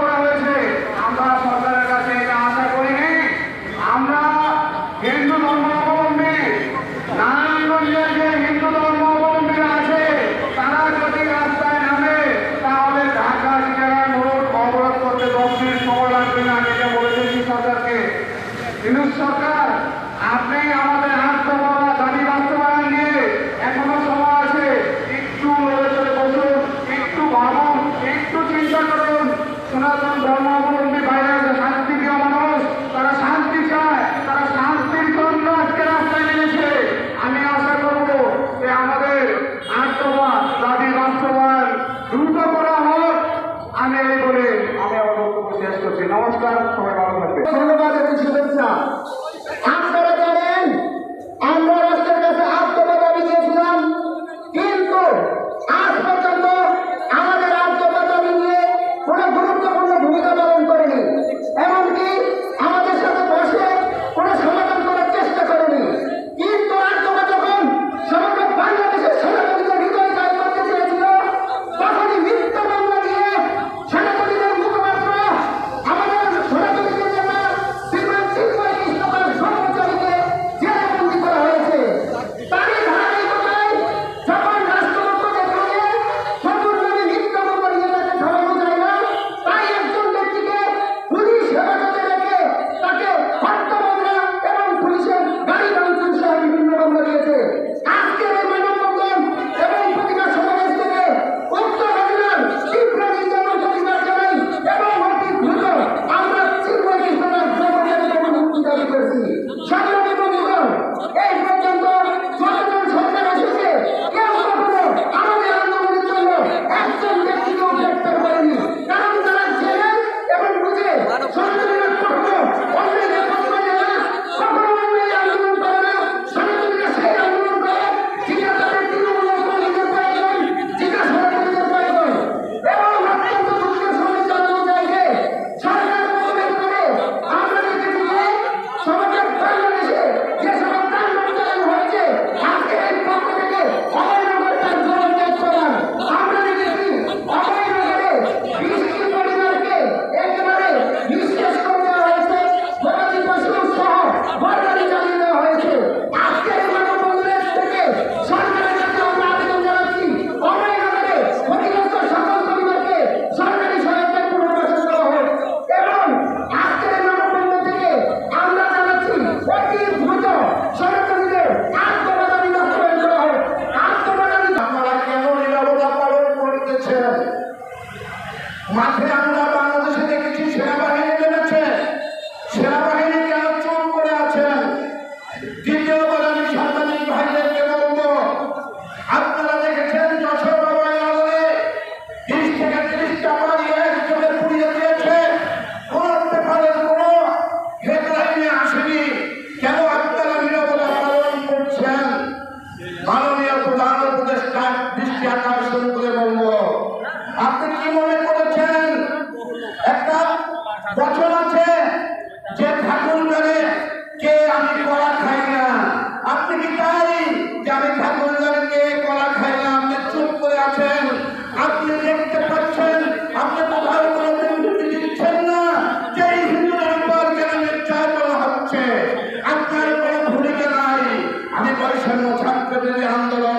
করা হয়েছে। আমরা সরকারের কাছে এটা আশা করিনি। আমরা হিন্দু ধর্মাবলম্বী নারায়ণগঞ্জে আছে, তারা যদি রাস্তায় নামে, তাহলে ঢাকা করতে দশ মিনিট সময় লাগবে না এটা বলেছে সরকারকে। কিন্তু সরকার, আপনি আমাদের সনাতন ব্রহ্মাবলম্বী বাইরে আছে শান্তিপ্রিয় মানুষ তারা শান্তি চায় তারা শান্তির জন্য আজকে রাস্তায় নেমেছে। আমি আশা করব যে আমাদের আত্মবাদ দাবি বাস্তবায়ন দ্রুত করা হোক। আমি এই বলে আমি আমার বক্তব্য শেষ করছি। নমস্কার সবাই ভালো থাকবে ধন্যবাদ শুভেচ্ছা। más একটা বচন আছে যে ঠাকুর করে কে আমি কলা খাই না? আপনি কি তাই যে আমি ঠাকুর করে কে কলা খাই না? আপনি চুপ করে আছেন। আপনি দেখতে পাচ্ছেন, আপনি কোথাও কোনো দুর্নীতি দিচ্ছেন না যেই হিন্দু নাম্বার কেন নির্যার করা হচ্ছে। আপনার কোনো ভূমিকা নাই। আমি বৈষম্য ছাত্রদের আন্দোলন